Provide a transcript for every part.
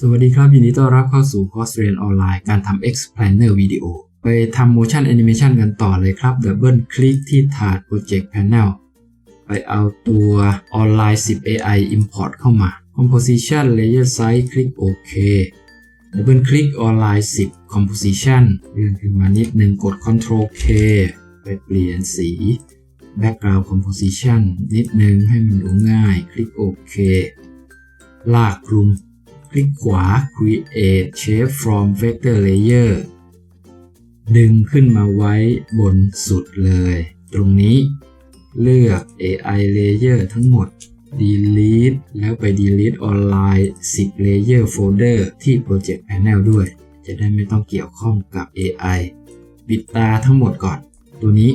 สวัสดีครับ ยินดีต้อนรับเข้าสู่คอร์สเรียนออนไลน์การทำ Explainer วิดีโอไปทำ Motion Animation กันต่อเลยครับดับเบิลคลิกที่ถาด Project Panel ไปเอาตัว Online 10 AI Import เข้ามา Composition Layer Size คลิกโอเคดับเบิลคลิก Online 10 Composition เลื่อนขึ้นมานิดนึงกด Ctrl K ไปเปลี่ยนสี Background Composition นิดนึงให้มันดูง่าย คลิกโอเคลากคลุม ลิกขวา Create Shape from Vector Layer ดึงขึ้นมาไว้บนสุดเลย ตรงนี้ เลือก AI Layer ทั้งหมด Delete แล้วไป Delete Online 10 Layer Folder ที่ Project Panel ด้วย จะได้ไม่ต้องเกี่ยวข้องกับ AI ปิดตาทั้งหมดก่อน ตัวนี้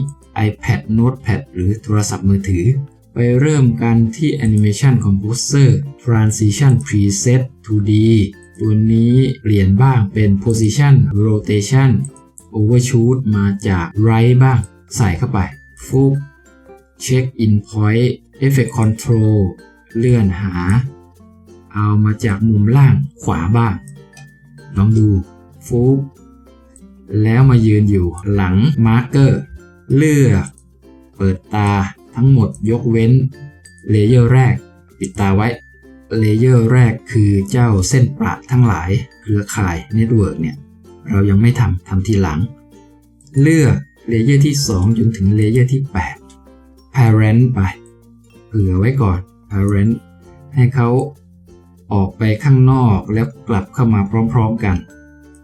iPad Notepad หรือโทรศัพท์มือถือ ไปเริ่มกันที่ Animation Composer Transition Preset 2D ตัวนี้เปลี่ยนบ้างเป็น Position Rotation Overshoot มาจาก Right บ้าง ใส่เข้าไป ฟุก Check In Point Effect Control เลื่อนหา เอามาจากมุมล่างขวาบ้าง ลองดู ฟุกแล้วมายืนอยู่หลังมาร์กเกอร์ เลือก เปิดตาทั้งหมดยกเว้นเลเยอร์แรก ปิดตาไว้ เลเยอร์แรกคือเจ้าเส้นประทั้งหลาย เครือข่ายเน็ตเวิร์กเนี่ย เรายังไม่ทำทำทีหลัง เลือกเลเยอร์ที่ 2 จนถึงเลเยอร์ที่ 8 parent ไป เผื่อไว้ก่อน parent ให้เขาออกไปข้างนอกแล้วกลับเข้ามาพร้อมๆกัน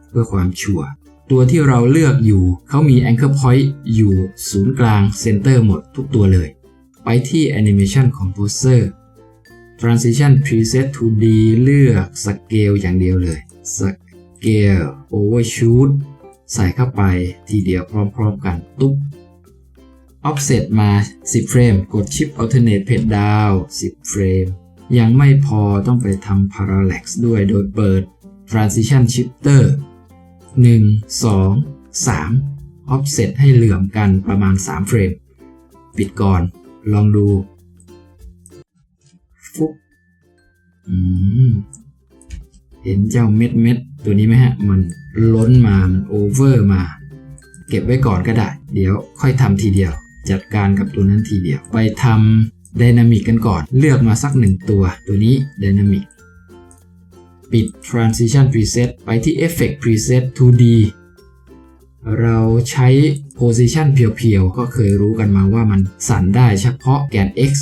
เพื่อความชัวร์ตัวที่เราเลือกอยู่เขามี anchor point อยู่ศูนย์กลาง center หมดทุกตัวเลย ไปที่ animation composer transition preset 2D เลือก scale อย่างเดียวเลย scale overshoot ใส่เข้าไปทีเดียวพร้อมๆกันตุ๊บ offset มา 10 เฟรม กด shift alternate page down 10 เฟรม ยังไม่พอต้องไปทำ parallax ด้วยโดยเปิด transition shifter 1 2 3 offset ให้เหลื่อมกันประมาณ 3 เฟรม ปิดก่อน ลองดู ฟุกอืมเห็นเจ้าเม็ดเม็ดตัวนี้ไหมฮะ มันล้นมามันโอเวอร์มา เก็บไว้ก่อนก็ได้ เดี๋ยวค่อยทำทีเดียว จัดการกับตัวนั้นทีเดียว ไปทำ Dynamic กันก่อน เลือกมาสักหนึ่งตัว ตัวนี้ Dynamic ปิด Transition Preset ไปที่ Effect Preset 2D เราใช้ Position เพียวๆ ก็เคยรู้กันมาว่ามันสั่นได้เฉพาะแกน X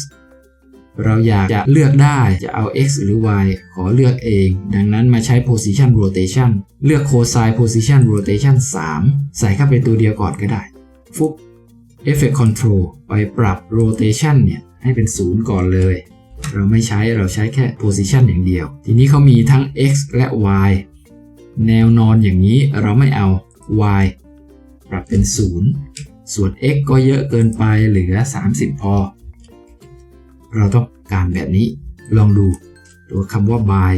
เราอยากจะเลือกได้จะเอา x หรือ y ขอเลือกเอง ดังนั้นมาใช้ position rotation เลือก cosine position rotation 3 ใส่เข้าไปตัวเดียวก่อนก็ได้ ฟุก effect control ไปปรับ rotation เนี่ย ให้เป็น 0 ก่อนเลย เราไม่ใช้เราใช้แค่ position อย่างเดียว ทีนี้เขามีทั้ง x และ y แนวนอนอย่างนี้เราไม่เอา y ปรับเป็น 0 ส่วน x ก็เยอะเกินไปเหลือ 30 พอ เราต้องการแบบนี้ลองดูตัวคำว่า by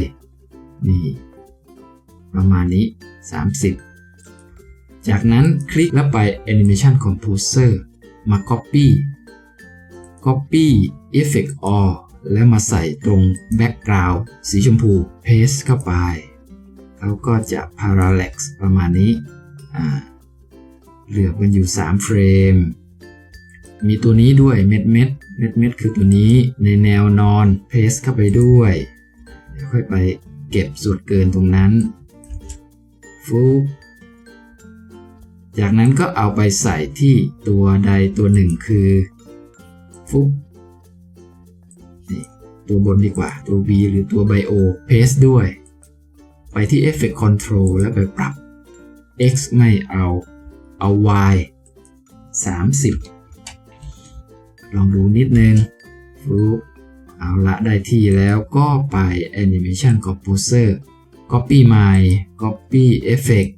นี่ประมาณนี้ 30 จากนั้นคลิกแล้วไป Animation Composer มา Copy Copy Effect All แล้วมาใส่ตรง Background สีชมพู Paste เข้าไปเขาก็จะ Parallax ประมาณนี้ เหลือกันอยู่ 3 เฟรม มีตัวนี้ด้วยเม็ดเม็ดเม็ดเม็ดคือตัวนี้ในแนวนอนเพสเข้าไปด้วยค่อยไปเก็บส่วนเกินตรงนั้นฟุกจากนั้นก็เอาไปใส่ที่ตัวใดตัวหนึ่งคือฟุกนี่ตัวบนดีกว่าตัว V หรือตัว Bio Paste ด้วย ไปที่ Effect Control แล้วไปปรับ X ไม่เอา เอา Y 30 ลองดูนิดนึงฟุกเอาละได้ที่แล้วก็ไป Animation Composer Copy ใหม่ Copy Effect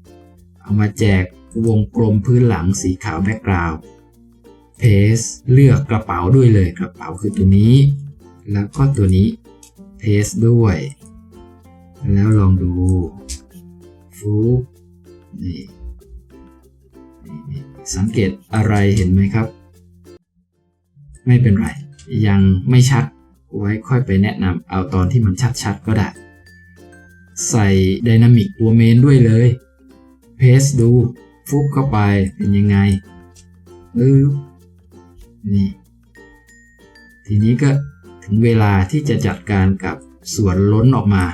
เอามาแจกวงกลมพื้นหลังสีขาว Background Paste เลือกกระเป๋าด้วยเลยกระเป๋าคือตัวนี้ แล้วก็ตัวนี้ Paste ด้วย แล้วลองดูฟุกนี่สังเกตอะไรเห็นไหมครับ ไม่เป็นไร ยังไม่ชัดไว้ค่อยไปแนะนำเอาตอนที่มันชัดๆก็ได้ ใส่ไดนามิกตัวเมนด้วยเลย เพสดูฟุบเข้าไปเป็นยังไงปึ๊บนี่ ทีนี้ก็ถึงเวลาที่จะจัดการกับส่วนล้นออกมา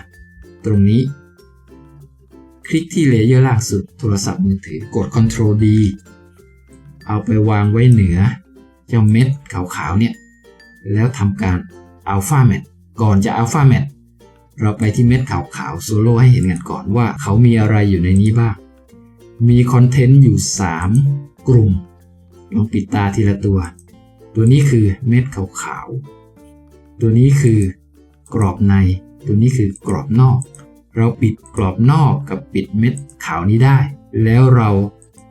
ตรงนี้ คลิกที่เลเยอร์ล่างสุดโทรศัพท์มือถือกด Ctrl D เอาไปวางไว้เหนือ เจ้าเม็ดขาวๆเนี่ยแล้วทำการ Alpha Mat ก่อนจะ Alpha Mat เราไปที่เม็ดขาวๆโซโล่ให้เห็นกันก่อนว่าเขามีอะไรอยู่ในนี้บ้าง มีคอนเทนต์อยู่ 3 กลุ่มลองปิดตาทีละตัว ตัวนี้คือเม็ดขาวๆตัวนี้คือกรอบใน ตัวนี้คือกรอบนอก เราปิดกรอบนอกกับปิดเม็ดขาวนี้ได้ แล้วเรา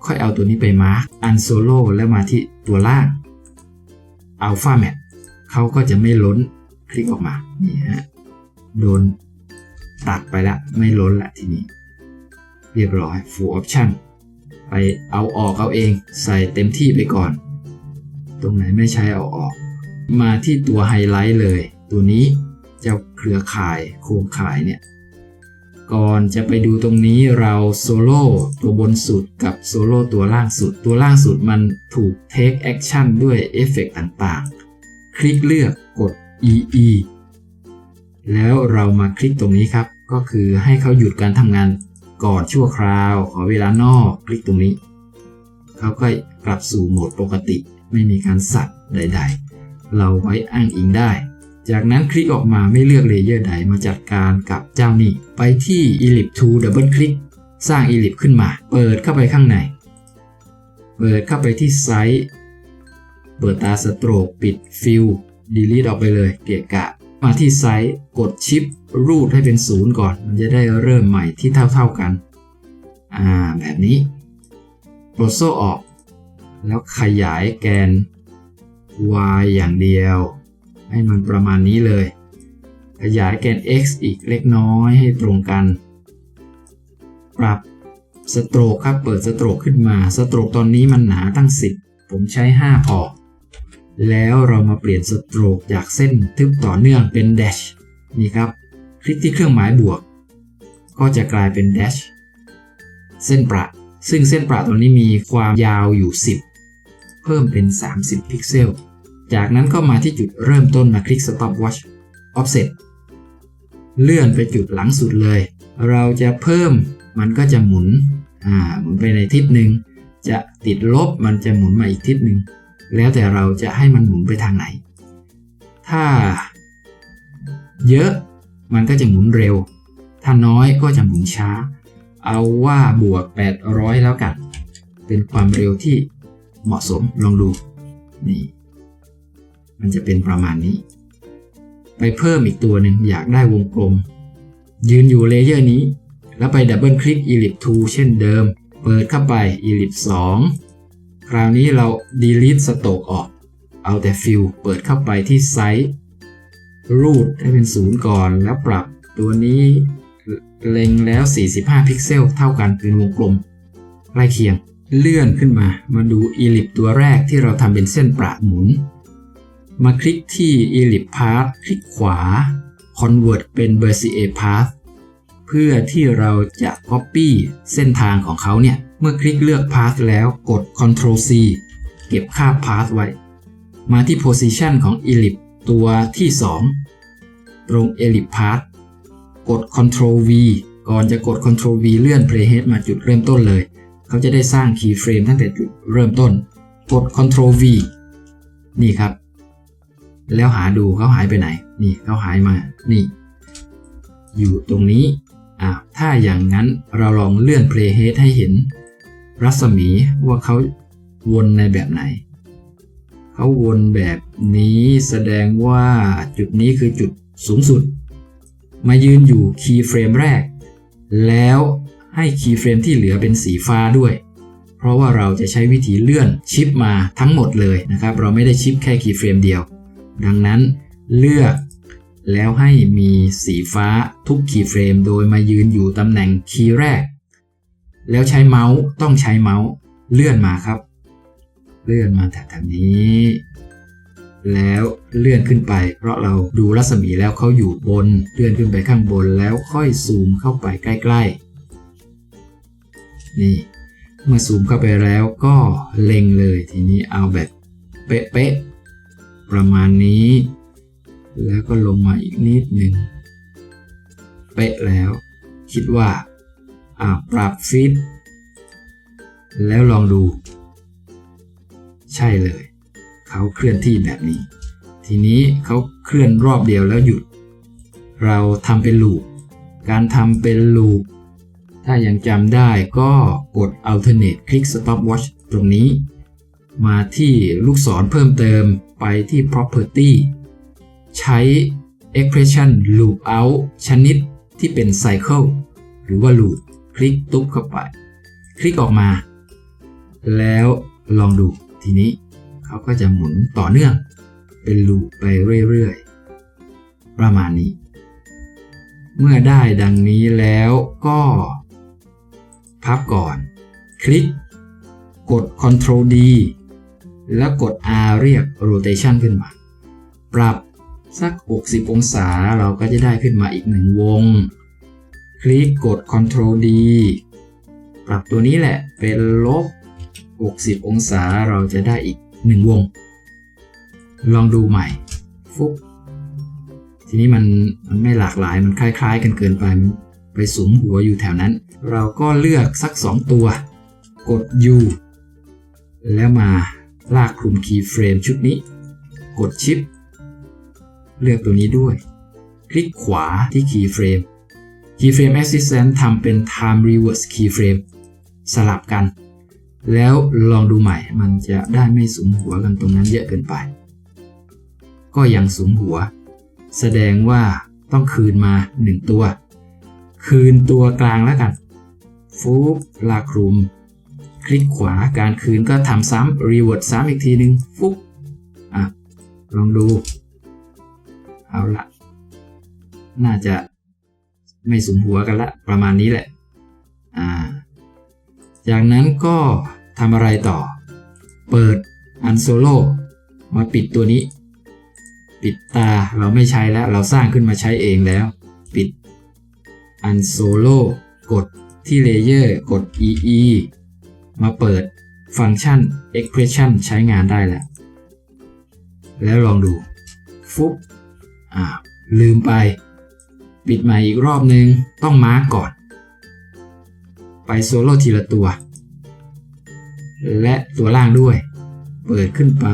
ค่อยเอาตัวนี้ไปมาร์กอันโซโล่แล้วมาที่ตัวล่าง Alpha Mat เขาก็จะไม่ล้นคลิกออกมา นี่ฮะ โดนตัดไปละ ไม่ล้นละทีนี้ เรียบร้อย full option ไปเอาออกเอาเอง ใส่เต็มที่ไปก่อน ตรงไหนไม่ใช้เอาออก มาที่ตัวไฮไลท์เลย ตัวนี้เจ้าเครือข่ายโครงข่ายเนี่ย ก่อนจะไปดูตรงนี้เราโซโล่ตัวบนสุดกับโซโล่ตัวล่างสุด ตัวล่างสุดมันถูก take action ด้วยเอฟเฟกต่างๆ คลิกเลือกกด EE แล้วเรามาคลิกตรงนี้ครับ ก็คือให้เขาหยุดการทำงานก่อนชั่วคราว ขอเวลานอกคลิกตรงนี้ เขาก็กลับสู่โหมดปกติ ไม่มีการสั่นใด ๆ เราไว้อ้างอิงได้ จากนั้นคลิกออกมาไม่เลือกเลเยอร์ใดมาจัดการกับเจ้านี่ไปที่ Ellipse Tool Double คลิกสร้าง Ellipse ขึ้นมา เปิดเข้าไปข้างใน เปิดเข้าไปที่ไซส์เปิดตาสโตรกปิดฟิลดีลีทออกไปเลยเกะกะ มาที่ไซส์กดชิปรูดให้เป็นศูนย์ก่อน มันจะได้เริ่มใหม่ที่เท่าๆกัน อ่า แบบนี้ปลดโซ่ออก แล้วขยายแกน y อย่างเดียว ให้มันประมาณนี้เลย ขยายแกน x อีกเล็กน้อยให้ตรงกัน ปรับสโตรกครับ เปิดสโตรกขึ้นมา สโตรกตอนนี้มันหนาตั้ง 10 ผมใช้ 5 พอ แล้วเรามาเปลี่ยนสโตรกจากเส้นทึบต่อเนื่องเป็น dash นี่ครับ คลิกที่เครื่องหมายบวก ก็จะกลายเป็น dash เส้นประ ซึ่งเส้นประตรงนี้มีความยาวอยู่ 10 เพิ่มเป็น 30 พิกเซล จากนั้นก็มาที่จุดเริ่มต้นมาคลิก stopwatch offset เลื่อนไปจุดหลังสุดเลย เราจะเพิ่มมันก็จะหมุน อ่า หมุนไปในทิศหนึ่ง จะติดลบมันจะหมุนมาอีกทิศหนึ่ง แล้วแต่เราจะให้มันหมุนไปทางไหน ถ้า เยอะ มันก็จะหมุนเร็ว ถ้าน้อยก็จะหมุนช้า เอาว่าบวก 800 แล้วกัน เป็นความเร็วที่เหมาะสม ลองดู นี่ มันจะเป็นประมาณนี้ ไปเพิ่มอีกตัวหนึ่งอยากได้วงกลม ยืนอยู่เลเยอร์นี้ แล้วไปดับเบิลคลิก Ellipse Tool เช่นเดิม เปิดเข้าไป Ellipse 2 คราวนี้เรา delete สโตกออก เอาแต่ฟิลเปิดเข้าไปที่ไซส์รูดให้เป็นศูนย์ก่อนแล้วปรับตัวนี้เล็งแล้ว 45 พิกเซล เท่ากันเป็นวงกลมใกล้เคียง เลื่อนขึ้นมา มาดู Ellipse ตัวแรกที่เราทำเป็นเส้นประหมุน มาคลิกที่ Ellipse Path คลิกขวา Convert เป็น Bezier Path เพื่อที่เราจะ Copy เส้นทางของเขาเนี่ย เมื่อคลิกเลือก Path แล้วกด Ctrl C เก็บค่า Path ไว้ มาที่ Position ของ Ellipse ตัวที่ 2 ตรง Ellipse Path กด Ctrl V ก่อนจะกด Ctrl V เลื่อน Playhead มาจุดเริ่มต้นเลย เขาจะได้สร้าง Keyframe ตั้งแต่จุดเริ่มต้น กด Ctrl V นี่ครับ แล้วหาดูเขาหายไปไหน นี่เขาหายมา นี่ อยู่ตรงนี้อ่าถ้าอย่างนั้นเราลองเลื่อน Playhead ให้เห็น รัศมีว่าเขาวนในแบบไหน เขาวนแบบนี้แสดงว่าจุดนี้คือจุดสูงสุด มายืนอยู่คีย์เฟรมแรก แล้วให้คีย์เฟรมที่เหลือเป็นสีฟ้าด้วย เพราะว่าเราจะใช้วิธีเลื่อนชิปมาทั้งหมดเลยนะครับ เราไม่ได้ชิปแค่คีย์เฟรมเดียว ดังนั้นเลือกแล้วให้มีสีฟ้าทุกคีย์เฟรมโดยมายืนอยู่ตำแหน่งคีย์แรก แล้วใช้เมาส์ต้องใช้เมาส์เลื่อนมาครับ เลื่อนมาแถวๆนี้ แล้วเลื่อนขึ้นไป เพราะเราดูรัศมีแล้วเขาอยู่บน เลื่อนขึ้นไปข้างบนแล้วค่อยซูมเข้าไปใกล้ๆ นี่ เมื่อซูมเข้าไปแล้วก็เล็งเลยทีนี้เอาแบบเป๊ะๆ ประมาณนี้ แล้วก็ลงมาอีกนิดหนึ่งเป๊ะแล้ว คิดว่าอ่าปรับฟิตแล้วลองดู ใช่เลย เขาเคลื่อนที่แบบนี้ ทีนี้เขาเคลื่อนรอบเดียวแล้วหยุด เราทำเป็นลูปการทำเป็นลูปถ้ายังจำได้ก็กด alternate click stop watch ตรงนี้ มาที่ลูกศรเพิ่มเติม ไปที่ property ใช้ expression loop out ชนิดที่เป็น cycle หรือว่า loop คลิกตุ๊บเข้าไป คลิกออกมา แล้วลองดูทีนี้เขาก็จะหมุนต่อเนื่อง เป็นลูปไปเรื่อยๆ ประมาณนี้ เมื่อได้ดังนี้แล้วก็ พับก่อน คลิก กด Ctrl D แล้วกด R เรียก Rotation ขึ้นมา ปรับสัก 60 องศาเราก็จะได้ขึ้นมาอีกหนึ่งวง คลิกกด Ctrl D ปรับตัวนี้แหละเป็นลบ 60 องศาเราจะได้อีก1วง ลองดูใหม่ฟุกทีนี้มันมันไม่หลากหลายมันคล้ายๆ กันเกินไปมันไปสุมหัวอยู่แถวนั้น เราก็เลือกสัก 2 ตัว กด U แล้วมา ลากคลุมคีย์เฟรมชุดนี้ กดชิป เลือกตัวนี้ด้วย คลิกขวาที่คีย์เฟรม Keyframe Assistant ทำเป็น Time Reverse Keyframe สลับกัน แล้วลองดูใหม่ มันจะได้ไม่สุมหัวกันตรงนั้นเยอะเกินไป ก็ยังสุมหัว แสดงว่าต้องคืนมา 1 ตัว คืนตัวกลางแล้วกัน ฟูบลากคลุม คลิกขวาการคืนก็ทำซ้ำ Revert ซ้ำอีกทีหนึ่งฟุ๊บอะลองดู เอาละน่าจะไม่สมหัวกันละ ประมาณนี้แหละ อ่า จากนั้นก็ทำอะไรต่อ เปิดอันโซโลมาปิดตัวนี้ ปิดตาเราไม่ใช้แล้ว เราสร้างขึ้นมาใช้เองแล้ว ปิดอันโซโลกดที่เลเยอร์ กด EE มาเปิดฟังก์ชัน expression ใช้งานได้แล้ว แล้วลองดู ฟุบอ่าลืมไป ปิดใหม่อีกรอบนึง ต้องมาร์กก่อน ไปโซโล่ทีละตัว และตัวล่างด้วย เปิดขึ้นไป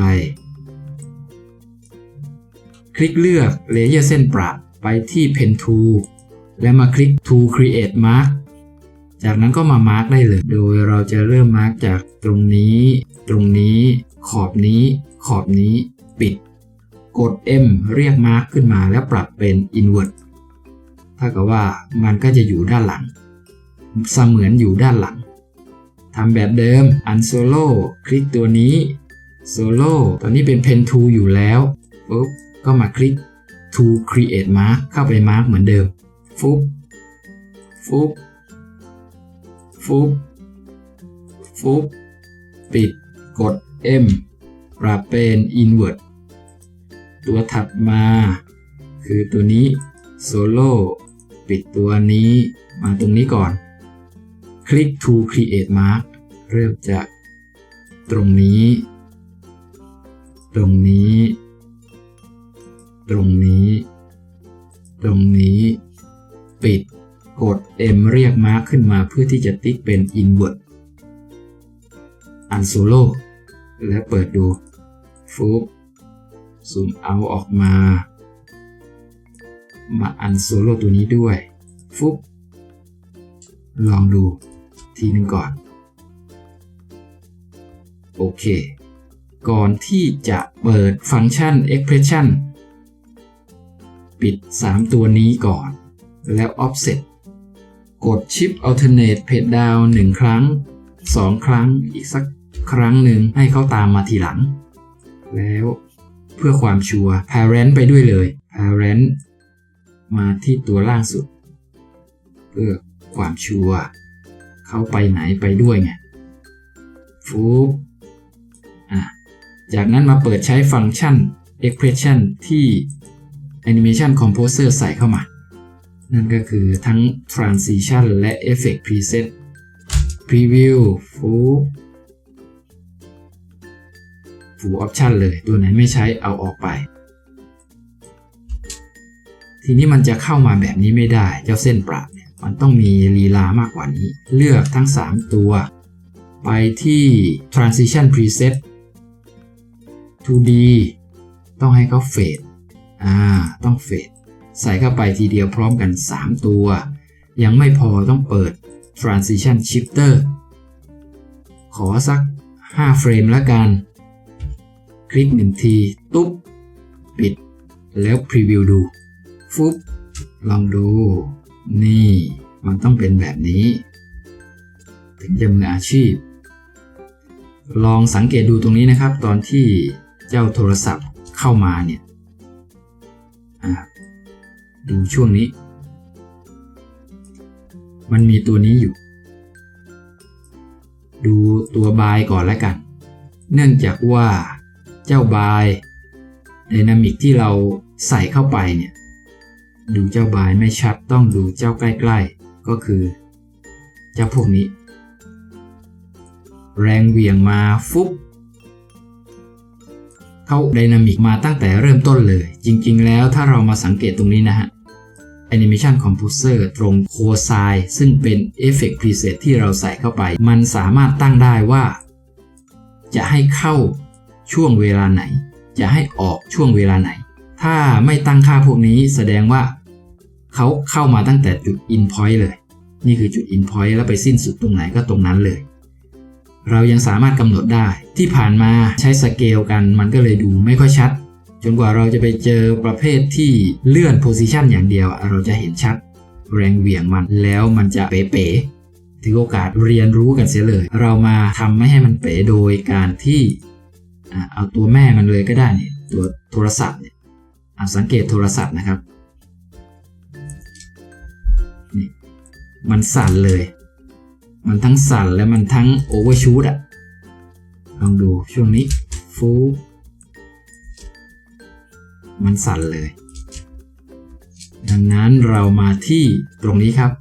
คลิกเลือกเลเยอร์เส้นประไปที่ Pen Tool และมาคลิก To Create Mark จากนั้นก็มามาร์กได้เลย โดยเราจะเริ่มมาร์กจากตรงนี้ ตรงนี้ ขอบนี้ ขอบนี้ ปิด กด M เรียกมาร์กขึ้นมาแล้วปรับเป็น Invert ถ้ากับว่ามันก็จะอยู่ด้านหลัง เสมือนอยู่ด้านหลังทำแบบเดิม Unsolo คลิกตัวนี้ Solo ตอนนี้เป็น Pen Tool อยู่แล้วปุ๊บก็มาคลิก To Create Mark เข้าไป Mark เหมือนเดิมฟุบฟุบ ฟุบฟุบปิด กด M ปรับเป็น Invert ตัวถัดมา คือตัวนี้ Solo ปิดตัวนี้มาตรงนี้ก่อน คลิก to create mark เริ่มจากตรงนี้ ตรงนี้ ตรงนี้ ตรงนี้ ปิด กด M เรียกมาร์คขึ้นมาเพื่อที่จะติ๊กเป็น invert unsolo และเปิดดูฟุบซูมเอาออกมา มาอันโซโล่ตัวนี้ด้วย ฟุบลองดูทีนึงก่อน โอเค ก่อนที่จะเปิดฟังก์ชัน expression ปิด 3 ตัวนี้ก่อน แล้ว offset กด shift alternate page down 1 ครั้ง 2 ครั้งอีกสักครั้งหนึ่งให้เขาตามมาทีหลัง แล้วเพื่อความชัวร์ parent ไปด้วยเลย parent มาที่ตัวล่างสุด เพื่อความชัวร์เขาไปไหนไปด้วยไงฟูบอะจากนั้นมาเปิดใช้ฟังก์ชัน expression ที่ Animation Composer ใส่เข้ามา นั่นก็คือทั้ง Transition และ Effect Preset Preview Full Full Option เลย ตัวไหนไม่ใช้เอาออกไป ทีนี้มันจะเข้ามาแบบนี้ไม่ได้ เจ้าเส้นปราบเนี่ยมันต้องมีลีลามากกว่านี้ เลือกทั้ง 3 ตัว ไปที่ Transition Preset 2D ต้องให้เขาเฟดอ่า ต้องเฟด ใส่เข้าไปทีเดียวพร้อมกัน 3 ตัว ยังไม่พอต้องเปิด Transition Shifter ขอสัก 5 เฟรมแล้วกัน คลิก1ที ตุ๊บ ปิด แล้วพรีวิวดู ฟุบ ลองดู นี่ มันต้องเป็นแบบนี้ ถึงจะมืออาชีพ ลองสังเกตดูตรงนี้นะครับ ตอนที่เจ้าโทรศัพท์เข้ามาเนี่ยอ่า ดูช่วงนี้ มันมีตัวนี้อยู่ ดูตัวบายก่อนแล้วกัน เนื่องจากว่าเจ้าบายไดนามิกที่เราใส่เข้าไปเนี่ย ดูเจ้าบายไม่ชัดต้องดูเจ้าใกล้ๆ ก็คือ เจ้าพวกนี้ แรงเหวี่ยงมาฟุบเข้าไดนามิกมาตั้งแต่เริ่มต้นเลย จริงๆ แล้วถ้าเรามาสังเกตตรงนี้นะฮะ Animation Composer ตรง c o s i ซึ่งเป็น Effect Preset ที่เราใส่เข้าไป มันสามารถตั้งได้ว่า จะให้เข้าช่วงเวลาไหน จะให้ออกช่วงเวลาไหน ถ้าไม่ตั้งค่าพวกนี้แสดงว่า เขาเข้ามาตั้งแต่จุด in point เลย นี่คือจุด in point แล้วไปสิ้นสุดตรงไหนก็ตรงนั้นเลย เรายังสามารถกำหนดได้ที่ผ่านมาใช้สเกลกันมันก็เลยดูไม่ค่อยชัด จนกว่าเราจะไปเจอประเภทที่เลื่อนโพซิชันอย่างเดียว เราจะเห็นชัดแรงเหวี่ยงมันแล้วมันจะเป๋ๆถือโอกาสเรียนรู้กันเสียเลย เรามาทำไม่ให้มันเป๋โดยการที่เอาตัวแม่มันเลยก็ได้เนี่ยตัวโทรศัพท์เนี่ยอะสังเกตโทรศัพท์นะครับนี่มันสั่นเลย มันทั้งสั่นและมันทั้งโอเวอร์ชูดอะลองดูช่วงนี้ฟู มันสั่นเลย ดังนั้นเรามาที่ตรงนี้ครับ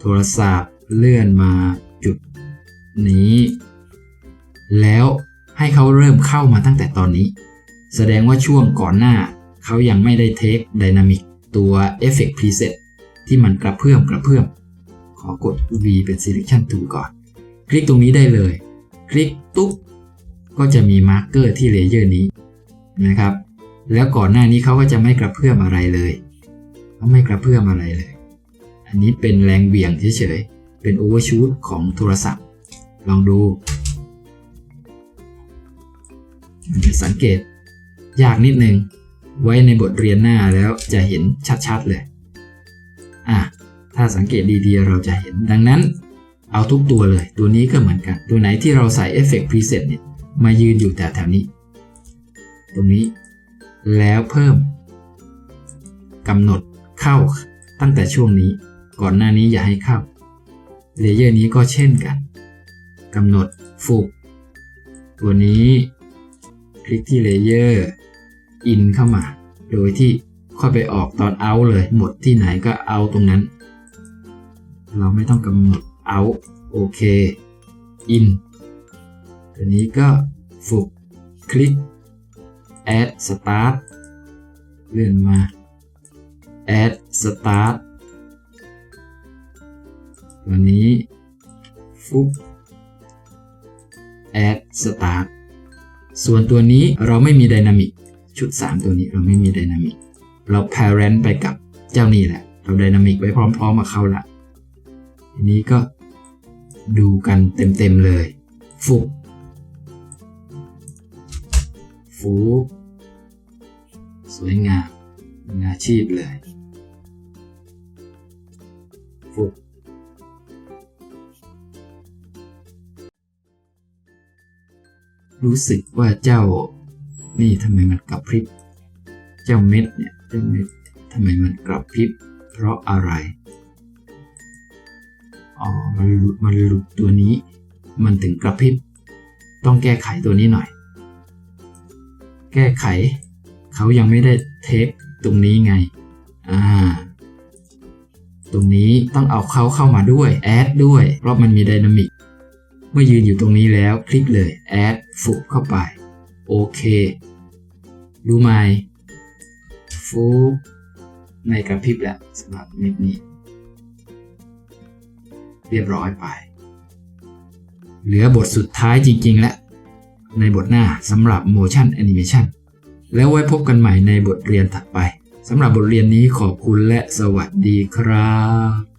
โทรศัพท์เลื่อนมาจุดนี้ แล้วให้เขาเริ่มเข้ามาตั้งแต่ตอนนี้ แสดงว่าช่วงก่อนหน้า เขายังไม่ได้เทคไดนามิกตัว Effect Preset ที่มันกระเพื่อมกระเพื่อม ขอกด V เป็น Selection Tool ก่อน คลิกตรงนี้ได้เลย คลิกตุ๊บก็จะมีมาร์กเกอร์ที่เลเยอร์นี้นะครับ แล้วก่อนหน้านี้เขาก็จะไม่กระเพื่อมอะไรเลยเขาไม่กระเพื่อมอะไรเลย อันนี้เป็นแรงเบี่ยงเฉยๆ เป็นโอเวอร์ชูตของโทรศัพท์ ลองดูสังเกต ยากนิดนึง ไว้ในบทเรียนหน้าแล้วจะเห็นชัดๆเลย อะ ถ้าสังเกตดีๆ เราจะเห็น ดังนั้น เอาทุกตัวเลย ตัวนี้ก็เหมือนกัน ตัวไหนที่เราใส่ Effect Preset เนี่ย มายืนอยู่แต่แถวนี้ ตรงนี้ แล้วเพิ่มกำหนดเข้าตั้งแต่ช่วงนี้ ก่อนหน้านี้อย่าให้เข้าเลเยอร์นี้ก็เช่นกันกำหนดฟุกตัวนี้คลิกที่เลเยอร์อินเข้ามา โดยที่ค่อยไปออกตอนเอาเลย หมดที่ไหนก็เอาตรงนั้น เราไม่ต้องกำหนดเอาโอเคอินตัวนี้ก็ฟุกคลิก add start เลื่อนมา add start ตัวนี้ฟุก add start ส่วนตัวนี้เราไม่มี Dynamic ชุด 3 ตัวนี้เราไม่มี Dynamic เรา parent ไปกับเจ้านี่แหละ เรา Dynamic ไว้พร้อมๆกับเขาละทีนี้ก็ดูกันเต็มๆเลยฟุก ฟุกสวยงามมืออาชีพเลยฟุกรู้สึกว่าเจ้านี่ทำไมมันกระพริบ เจ้าเม็ดเนี่ยเจ้าเม็ดทำไมมันกระพริบ เพราะอะไรอ๋อมันหลุดมันหลุดตัวนี้ มันถึงกระพริบ ต้องแก้ไขตัวนี้หน่อย แก้ไข เขายังไม่ได้เทคตรงนี้ไง อ่า ตรงนี้ต้องเอาเขาเข้ามาด้วยแอดด้วย เพราะมันมีไดนามิก เมื่อยืนอยู่ตรงนี้แล้วคลิกเลยแอดฟุบเข้าไป โอเคดูไหมฟุบในกระพริบแล้วสำหรับเม็ดนี้ เรียบร้อยไป เหลือบทสุดท้ายจริง ๆ แล้ว ในบทหน้าสำหรับ motion animation แล้วไว้พบกันใหม่ในบทเรียนถัดไปสำหรับบทเรียนนี้ขอบคุณและสวัสดีครับ